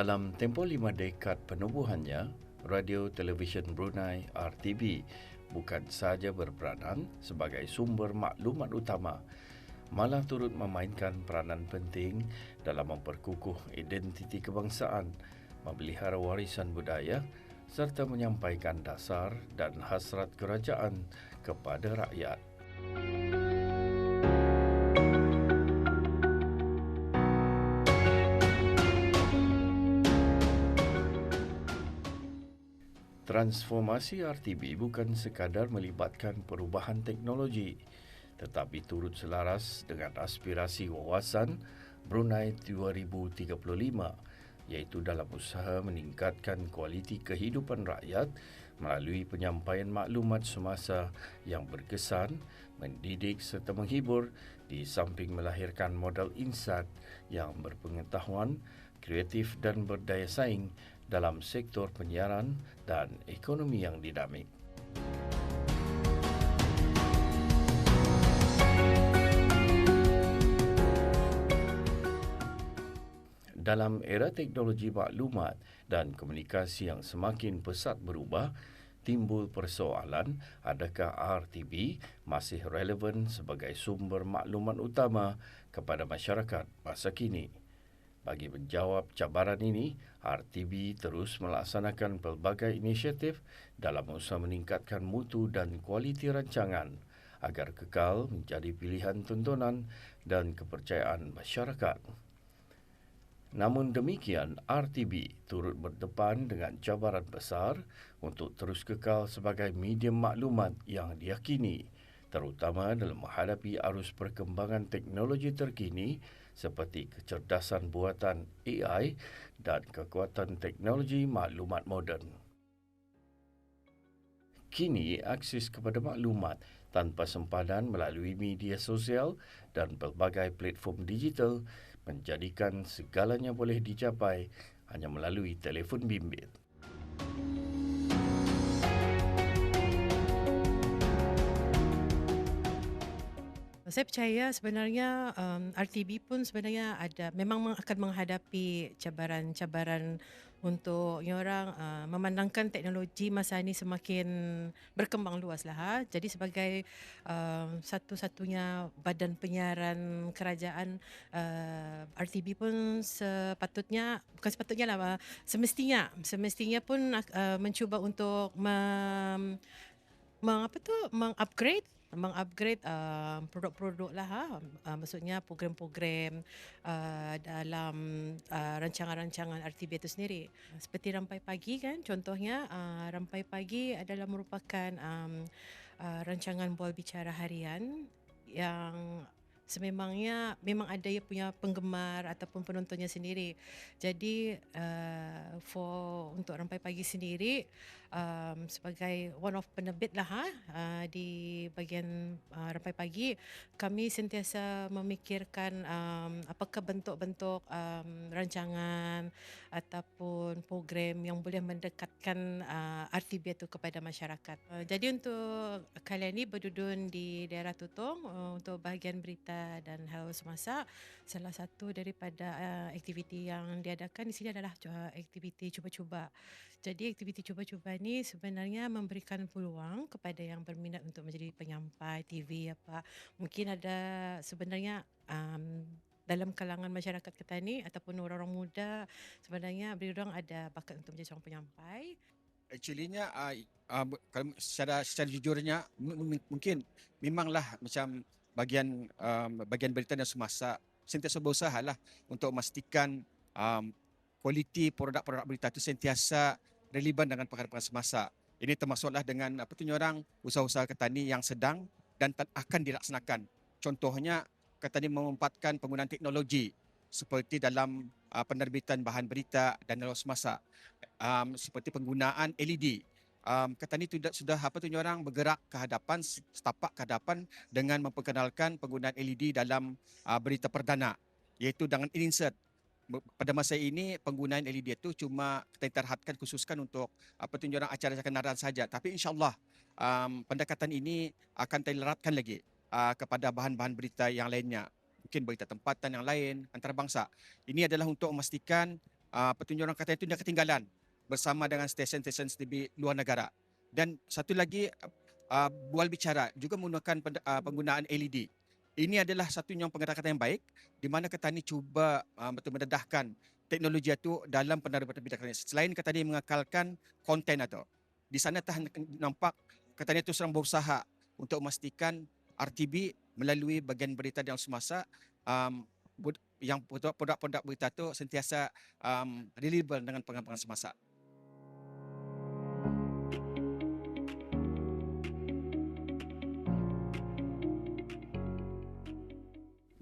Dalam tempoh lima dekad penubuhannya, Radio Television Brunei RTB bukan sahaja berperanan sebagai sumber maklumat utama, malah turut memainkan peranan penting dalam memperkukuh identiti kebangsaan, memelihara warisan budaya serta menyampaikan dasar dan hasrat kerajaan kepada rakyat. Transformasi RTB bukan sekadar melibatkan perubahan teknologi tetapi turut selaras dengan aspirasi wawasan Brunei 2035 iaitu dalam usaha meningkatkan kualiti kehidupan rakyat melalui penyampaian maklumat semasa yang berkesan, mendidik serta menghibur di samping melahirkan modal insan yang berpengetahuan, kreatif dan berdaya saing dalam sektor penyiaran dan ekonomi yang dinamik. Dalam era teknologi maklumat dan komunikasi yang semakin pesat berubah, timbul persoalan adakah RTB masih relevan sebagai sumber maklumat utama kepada masyarakat masa kini. Bagi menjawab cabaran ini, RTB terus melaksanakan pelbagai inisiatif dalam usaha meningkatkan mutu dan kualiti rancangan agar kekal menjadi pilihan tontonan dan kepercayaan masyarakat. Namun demikian, RTB turut berdepan dengan cabaran besar untuk terus kekal sebagai medium maklumat yang diyakini terutama dalam menghadapi arus perkembangan teknologi terkini seperti kecerdasan buatan AI dan kekuatan teknologi maklumat moden. Kini, akses kepada maklumat tanpa sempadan melalui media sosial dan pelbagai platform digital menjadikan segalanya boleh dicapai hanya melalui telefon bimbit. Saya percaya sebenarnya um, RTB pun sebenarnya ada memang akan menghadapi cabaran-cabaran untuk orang uh, memandangkan teknologi masa ini semakin berkembang luas lah. Ha? Jadi sebagai uh, satu-satunya badan penyiaran kerajaan uh, RTB pun sepatutnya bukan sepatutnya lah semestinya semestinya pun uh, mencuba untuk mem, meng, apa tu mengupgrade mengupgrade uh, produk-produk lah ha? uh, maksudnya program-program uh, dalam uh, rancangan-rancangan RTB itu sendiri seperti Rampai Pagi kan contohnya uh, Rampai Pagi adalah merupakan um, uh, rancangan bual bicara harian yang sememangnya memang ada ia punya penggemar ataupun penontonnya sendiri. Jadi uh, for untuk rampai pagi sendiri um, sebagai one of penerbit lah ha, uh, di bagian uh, rampai pagi kami sentiasa memikirkan um, apakah bentuk-bentuk um, rancangan ataupun program yang boleh mendekatkan uh, RTB itu kepada masyarakat. Uh, jadi untuk kalian ini berdudun di daerah Tutong uh, untuk bahagian berita dan hal semasa salah satu daripada uh, aktiviti yang diadakan di sini adalah aktiviti cuba-cuba. Jadi aktiviti cuba-cuba ni sebenarnya memberikan peluang kepada yang berminat untuk menjadi penyampai TV apa. Mungkin ada sebenarnya um, dalam kalangan masyarakat kita ni ataupun orang-orang muda sebenarnya orang ada bakat untuk menjadi seorang penyampai. Actuallynya uh, uh, secara secara jujurnya mungkin memanglah macam bagian um, bagian berita dan semasa sentiasa berusaha lah untuk memastikan um, kualiti produk-produk berita itu sentiasa relevan dengan perkara-perkara semasa. Ini termasuklah dengan apa tu orang usaha-usaha ketani yang sedang dan akan dilaksanakan. Contohnya ketani memempatkan penggunaan teknologi seperti dalam uh, penerbitan bahan berita dan dalam semasa um, seperti penggunaan LED um, kata ni sudah, sudah apa tu orang bergerak ke hadapan setapak ke hadapan dengan memperkenalkan penggunaan LED dalam uh, berita perdana iaitu dengan insert. Pada masa ini penggunaan LED itu cuma kita terhadkan khususkan untuk apa tu orang acara kenaran saja. Tapi insyaallah um, pendekatan ini akan dileratkan lagi uh, kepada bahan-bahan berita yang lainnya. Mungkin berita tempatan yang lain antarabangsa. Ini adalah untuk memastikan uh, petunjuk orang kata itu dia ketinggalan bersama dengan stesen-stesen TV luar negara. Dan satu lagi uh, bual bicara juga menggunakan uh, penggunaan LED. Ini adalah satu yang pendekatan yang baik di mana Ketani cuba uh, betul mendedahkan teknologi itu dalam penerbitan bidang Selain Ketani mengekalkan konten itu. Di sana tak nampak Ketani itu sedang berusaha untuk memastikan RTB melalui bagian berita yang semasa um, yang produk-produk berita itu sentiasa um, reliable dengan pengamatan semasa.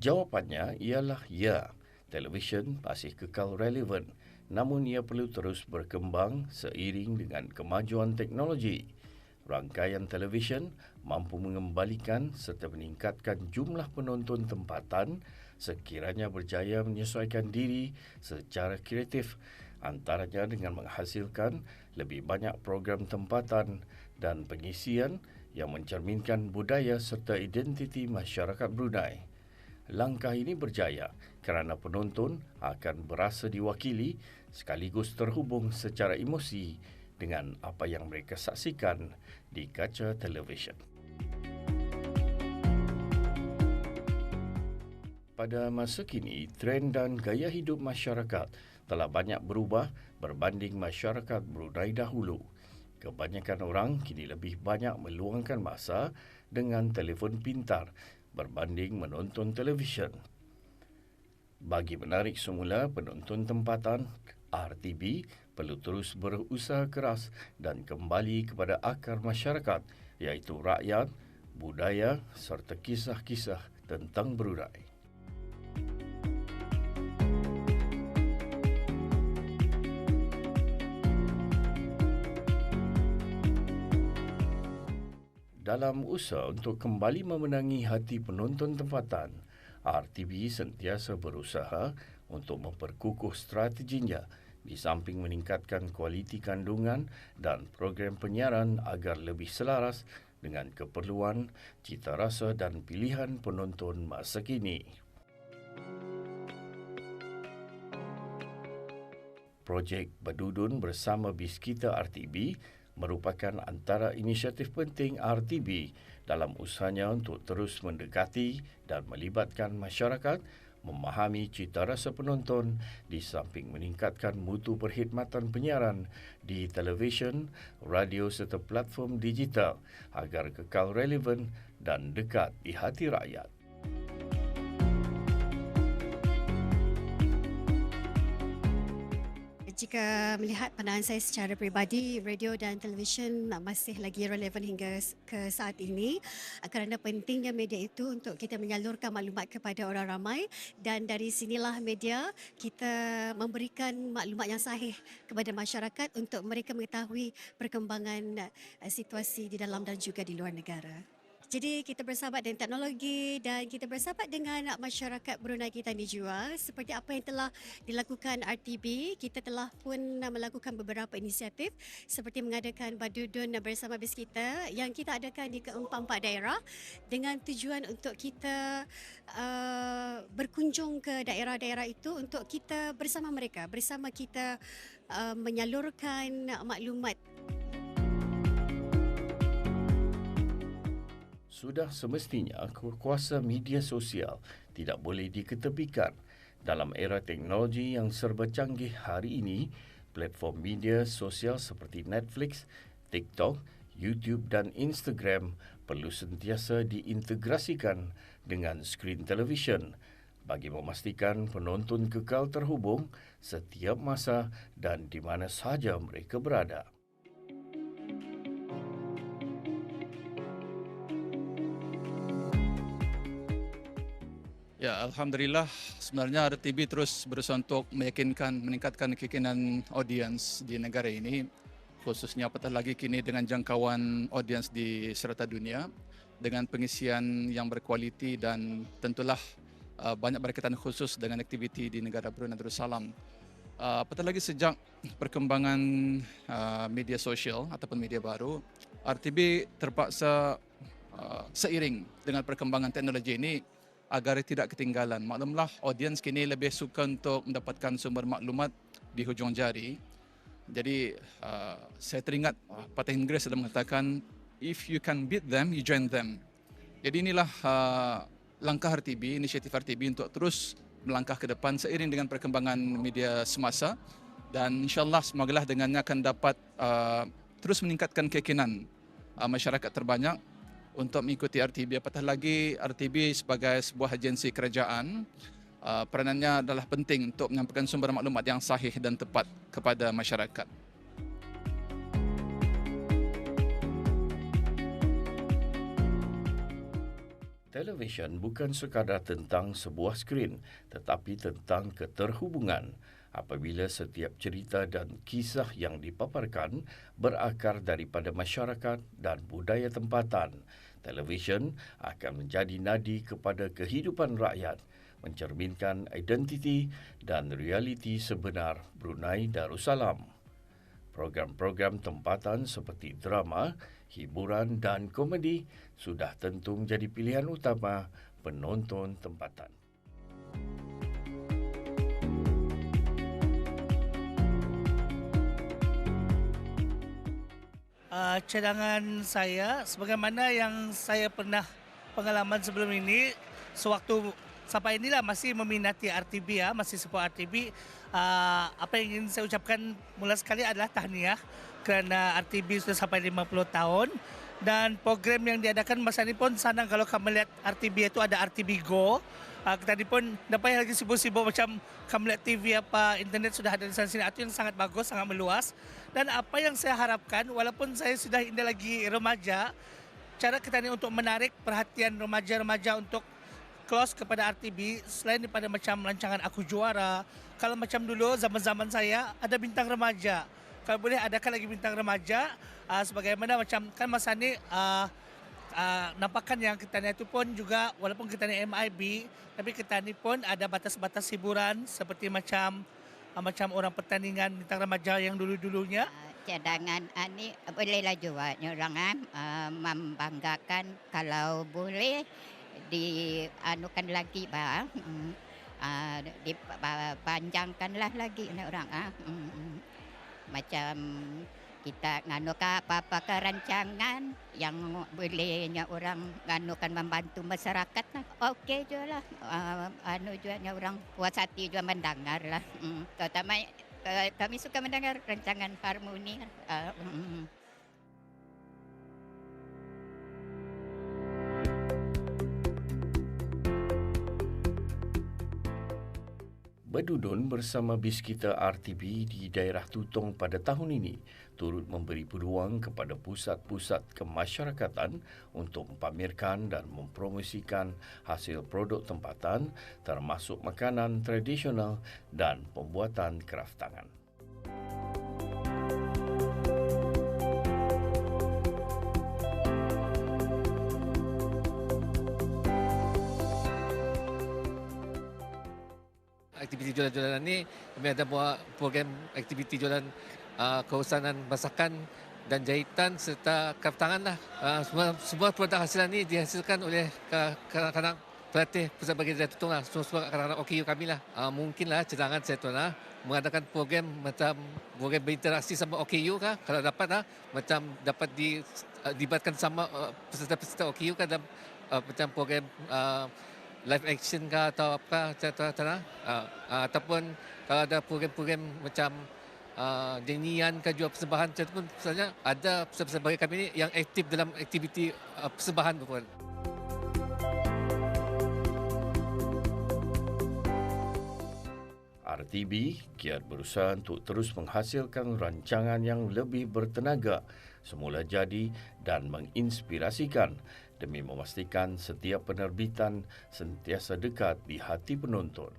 Jawapannya ialah ya. Televisyen masih kekal relevan namun ia perlu terus berkembang seiring dengan kemajuan teknologi rangkaian televisyen mampu mengembalikan serta meningkatkan jumlah penonton tempatan sekiranya berjaya menyesuaikan diri secara kreatif antaranya dengan menghasilkan lebih banyak program tempatan dan pengisian yang mencerminkan budaya serta identiti masyarakat Brunei. Langkah ini berjaya kerana penonton akan berasa diwakili sekaligus terhubung secara emosi dengan apa yang mereka saksikan di kaca televisyen. Pada masa kini, trend dan gaya hidup masyarakat telah banyak berubah berbanding masyarakat Brunei dahulu. Kebanyakan orang kini lebih banyak meluangkan masa dengan telefon pintar berbanding menonton televisyen. Bagi menarik semula penonton tempatan, RTB perlu terus berusaha keras dan kembali kepada akar masyarakat iaitu rakyat, budaya serta kisah-kisah tentang Brunei. Dalam usaha untuk kembali memenangi hati penonton tempatan, RTB sentiasa berusaha untuk memperkukuh strateginya di samping meningkatkan kualiti kandungan dan program penyiaran agar lebih selaras dengan keperluan, cita rasa dan pilihan penonton masa kini. Projek Badudun bersama Biskita RTB merupakan antara inisiatif penting RTB dalam usahanya untuk terus mendekati dan melibatkan masyarakat memahami cita rasa penonton di samping meningkatkan mutu perkhidmatan penyiaran di televisyen, radio serta platform digital agar kekal relevan dan dekat di hati rakyat. Jika melihat pandangan saya secara peribadi, radio dan televisyen masih lagi relevan hingga ke saat ini kerana pentingnya media itu untuk kita menyalurkan maklumat kepada orang ramai dan dari sinilah media kita memberikan maklumat yang sahih kepada masyarakat untuk mereka mengetahui perkembangan eh, situasi di dalam dan juga di luar negara. Jadi kita bersahabat dengan teknologi dan kita bersahabat dengan masyarakat Brunei kita ni juga. Seperti apa yang telah dilakukan RTB, kita telah pun melakukan beberapa inisiatif seperti mengadakan badudun bersama bis kita yang kita adakan di keempat-empat daerah dengan tujuan untuk kita uh, berkunjung ke daerah-daerah itu untuk kita bersama mereka, bersama kita uh, menyalurkan maklumat sudah semestinya kuasa media sosial tidak boleh diketepikan. Dalam era teknologi yang serba canggih hari ini, platform media sosial seperti Netflix, TikTok, YouTube dan Instagram perlu sentiasa diintegrasikan dengan skrin televisyen bagi memastikan penonton kekal terhubung setiap masa dan di mana sahaja mereka berada. Ya, Alhamdulillah sebenarnya RTB terus berusaha untuk meyakinkan, meningkatkan keyakinan audiens di negara ini khususnya apatah lagi kini dengan jangkauan audiens di serata dunia dengan pengisian yang berkualiti dan tentulah uh, banyak berkaitan khusus dengan aktiviti di negara Brunei Darussalam. Uh, apatah lagi sejak perkembangan uh, media sosial ataupun media baru, RTB terpaksa uh, seiring dengan perkembangan teknologi ini agar tidak ketinggalan. Maklumlah audiens kini lebih suka untuk mendapatkan sumber maklumat di hujung jari. Jadi uh, saya teringat uh, patah Inggeris ada mengatakan if you can beat them, you join them. Jadi inilah uh, langkah RTB, inisiatif RTB untuk terus melangkah ke depan seiring dengan perkembangan media semasa dan insyaallah semogalah dengannya akan dapat uh, terus meningkatkan keyakinan uh, masyarakat terbanyak untuk mengikuti RTB apatah lagi RTB sebagai sebuah agensi kerajaan uh, peranannya adalah penting untuk menyampaikan sumber maklumat yang sahih dan tepat kepada masyarakat. Televisyen bukan sekadar tentang sebuah skrin tetapi tentang keterhubungan apabila setiap cerita dan kisah yang dipaparkan berakar daripada masyarakat dan budaya tempatan. Televisyen akan menjadi nadi kepada kehidupan rakyat mencerminkan identiti dan realiti sebenar Brunei Darussalam. Program-program tempatan seperti drama, hiburan dan komedi sudah tentu menjadi pilihan utama penonton tempatan. Uh, cadangan saya sebagaimana yang saya pernah pengalaman sebelum ini sewaktu sampai inilah masih meminati RTB ya masih support RTB uh, apa yang ingin saya ucapkan mula sekali adalah tahniah kerana RTB sudah sampai 50 tahun dan program yang diadakan masa ini pun senang kalau kamu melihat RTB itu ada RTB Go. Uh, kita ni pun dapat lagi sibuk-sibuk macam lihat TV apa internet sudah ada di sana sini. Itu yang sangat bagus sangat meluas. Dan apa yang saya harapkan walaupun saya sudah ini lagi remaja cara kita ni untuk menarik perhatian remaja-remaja untuk close kepada RTB selain daripada macam rancangan aku juara kalau macam dulu zaman-zaman saya ada bintang remaja. Kalau boleh adakan lagi bintang remaja. Uh, sebagaimana macam kan masa ni uh, uh, nampakkan yang kita ni itu pun juga walaupun kita ni MIB tapi kita ni pun ada batas-batas hiburan seperti macam uh, macam orang pertandingan bintang remaja yang dulu-dulunya. Cadangan ini bolehlah juga orang uh, membanggakan kalau boleh dianukan lagi bah uh, dipanjangkanlah lagi orang ah. Uh, macam kita nganukan apa-apa ke rancangan yang bolehnya orang nganukan membantu masyarakat lah. Okey je lah. Uh, anu juga orang puas hati juga mendengar lah. Mm. Terutama uh, kami suka mendengar rancangan harmoni. Uh, mm. Bedudun bersama bis kita RTB di daerah Tutong pada tahun ini turut memberi peluang kepada pusat-pusat kemasyarakatan untuk mempamerkan dan mempromosikan hasil produk tempatan termasuk makanan tradisional dan pembuatan kraft tangan. Aktiviti jualan-jualan ni kami ada buat program aktiviti jualan uh, keusanan masakan dan jahitan serta kraf tangan lah. Uh, semua, semua produk hasilan ni dihasilkan oleh kanak-kanak pelatih pusat bagi dari tutung lah. Semua, semua kanak-kanak OKU kami lah. Uh, mungkinlah cadangan saya tuan lah mengadakan program macam program berinteraksi sama OKU kah kalau dapat lah macam dapat di uh, dibatkan sama uh, peserta-peserta OKU kah dalam uh, macam program uh, live action ke atau apa cerita uh, uh, ataupun kalau ada program-program macam uh, nyanyian ke jual persembahan macam pun sebenarnya ada bagi kami ini yang aktif dalam aktiviti uh, persembahan pun. RTB kiat berusaha untuk terus menghasilkan rancangan yang lebih bertenaga, semula jadi dan menginspirasikan demi memastikan setiap penerbitan sentiasa dekat di hati penonton.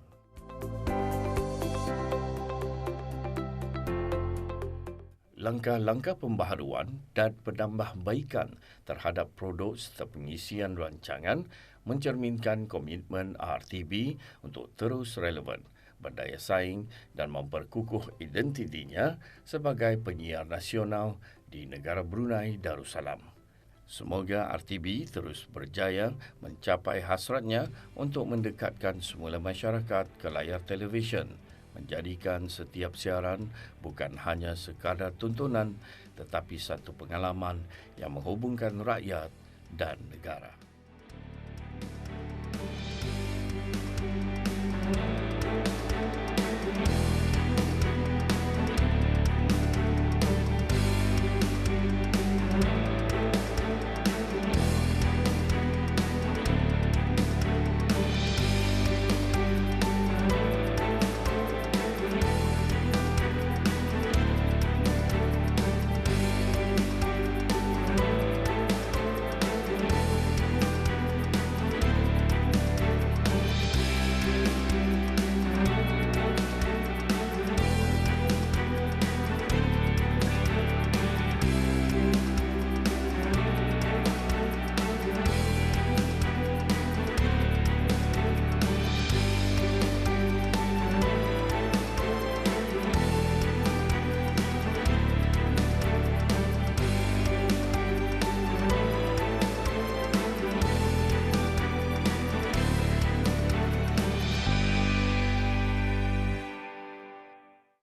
Langkah-langkah pembaharuan dan penambahbaikan terhadap produk serta pengisian rancangan mencerminkan komitmen RTB untuk terus relevan, berdaya saing dan memperkukuh identitinya sebagai penyiar nasional di negara Brunei Darussalam. Semoga RTB terus berjaya mencapai hasratnya untuk mendekatkan semula masyarakat ke layar televisyen, menjadikan setiap siaran bukan hanya sekadar tontonan tetapi satu pengalaman yang menghubungkan rakyat dan negara.